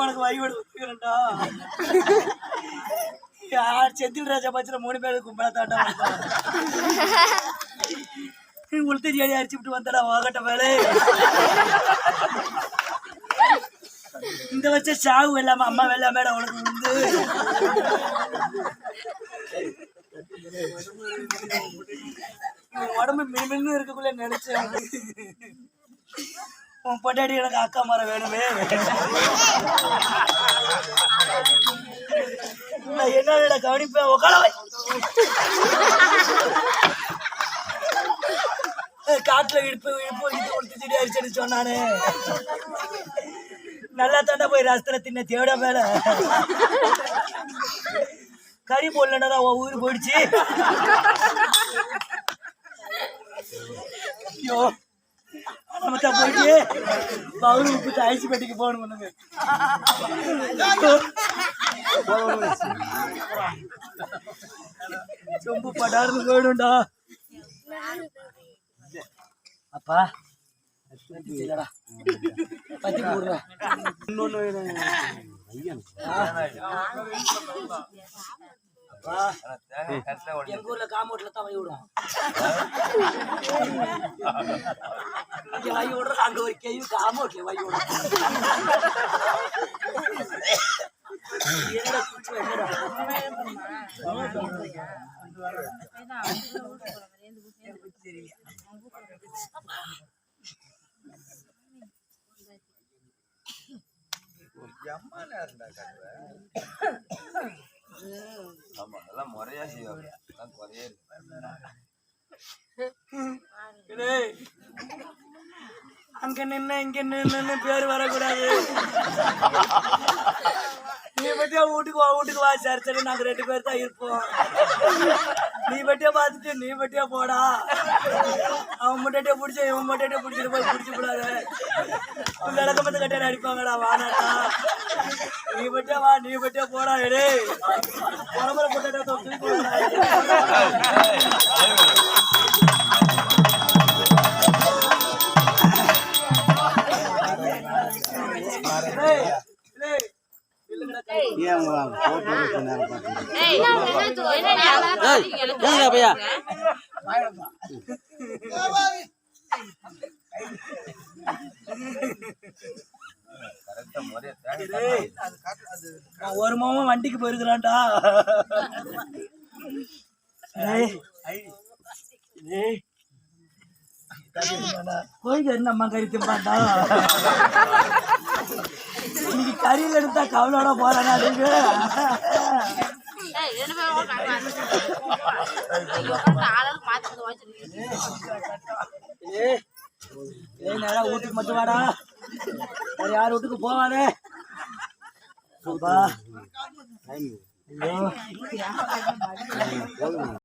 உனக்கு வையோடு ஒத்துக்கிறேன்டா யார் செந்தில் ராஜா பச்சில மூணு பேருக்கு கும்பலா தாண்டா உளுத்தி ஜேடி அடிச்சு விட்டு வந்தடா வாகட்ட வேலை இந்த வச்ச சாவு இல்லாம அம்மா வெள்ளாம உனக்கு வந்து உன் உடம்பு மின்னு இருக்கக்குள்ள நினைச்சேன். உன் பொட்டாடி எனக்கு அக்கா மரம் வேணுமே. என்ன என்னடா கவனிப்பேன் உக்காளவை காட்டுல இடுப்பு இடுப்பு இடுப்பு கொடுத்து திடி அடிச்சடி சொன்னானே. நல்லா தாண்டா போய் ரசத்துல தின்ன தேட மேல. கறி போடலன்னா உன் உயிர் போயிடுச்சு. ஐயோ. நமக்கா போயிட்டு பவுரு உப்பு ஐசி பெட்டிக்கு போகணும் பண்ணுங்க சொம்பு படார்னு போயிடும்டா. அப்பா பத்தி எங்க ஊர்ல காமோட்ல தான் வை விடும் இங்க வை விடுறது அங்க ஒரு கேள்வி என்னடா என்னடா? ஆமா எல்லாம் முறையா செய்வாங்க. எல்லாம் குறையே அங்க நின்னு இங்க நின்னு பேர் வரக்கூடாது. நீ பட்டியா வீட்டுக்கு வா வீட்டுக்கு வா சரி சரி நாங்க ரெண்டு பேர் தான் இருப்போம். நீ பட்டியா பார்த்துட்டு நீ பட்டியா போடா. அவன் முட்டையே பிடிச்ச இவன் மட்டும் பிடிச்சிட்டு போய் பிடிச்சி கூடாது விளக்க பத்து கட்டையில அடிப்பாங்கடா வானாட்டா நீ பட்டே வா நீ பட்டே போடா எடே பரம்பரை போட்டா தூக்கி போடா ஒரு மாமன் வண்டிக்கு போயிருக்கிறான்டா டேய், டேய். கோயிலுக்கு என்ன அம்மா கறி திம்பாண்டா? இன்னைக்கு கறியில் எடுத்தா கவலோட போறானா நீங்க வீட்டுக்கு மட்டும் வாடா வேற யார் வீட்டுக்கு போவானே அப்பா. ஐயோ